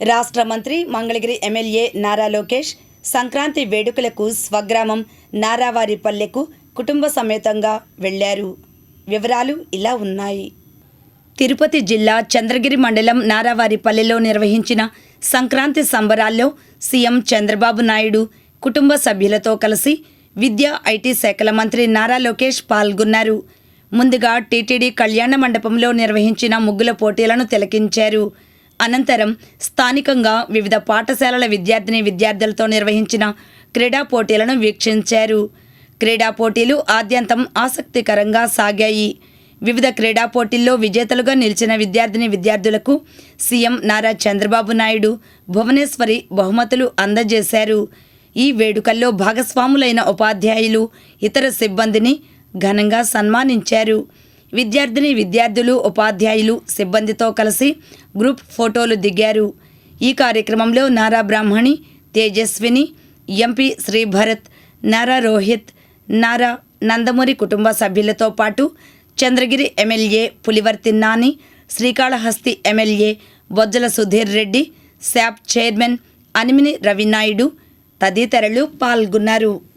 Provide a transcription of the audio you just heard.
రాష్ట్ర మంత్రి మంగళగిరి ఎమ్మెల్యే నారా లోకేష్ సంక్రాంతి వేడుకలకు స్వగ్రామం నారావారిపల్లెకు కుటుంబ సమేతంగా వెళ్ళారు. వివరాలు ఇలా ఉన్నాయి. తిరుపతి జిల్లా చంద్రగిరి మండలం నారావారిపల్లెలో నిర్వహించిన సంక్రాంతి సంబరాల్లో సీఎం చంద్రబాబు నాయుడు కుటుంబ సభ్యులతో కలిసి విద్యా ఐటీ శాఖల మంత్రి నారా లోకేష్ పాల్గొన్నారు. ముందుగా టీటీడీ కళ్యాణ మండపంలో నిర్వహించిన ముగ్గుల పోటీలను తిలకించారు. అనంతరం స్థానికంగా వివిధ పాఠశాలల విద్యార్థిని విద్యార్థులతో నిర్వహించిన క్రీడా పోటీలను వీక్షించారు. క్రీడా పోటీలు ఆద్యంతం ఆసక్తికరంగా సాగాయి. వివిధ క్రీడా పోటీల్లో విజేతలుగా నిలిచిన విద్యార్థిని విద్యార్థులకు సీఎం నారా చంద్రబాబు నాయుడు భువనేశ్వరి బహుమతులు అందజేశారు. ఈ వేడుకల్లో భాగస్వాములైన ఉపాధ్యాయులు ఇతర సిబ్బందిని ఘనంగా సన్మానించారు. విద్యార్థిని విద్యార్థులు ఉపాధ్యాయులు సిబ్బందితో కలిసి గ్రూప్ ఫోటోలు దిగారు. ఈ కార్యక్రమంలో నారా బ్రాహ్మణి తేజస్విని ఎంపీ శ్రీభరత్ నారా రోహిత్ నారా నందమూరి కుటుంబ సభ్యులతో పాటు Chandragiri MLA Pulivarthi Nani Srikalahasti MLA Bojjala Sudheer Reddy SAAP chairman Animini Ravinaidu తదితరులు పాల్గొన్నారు.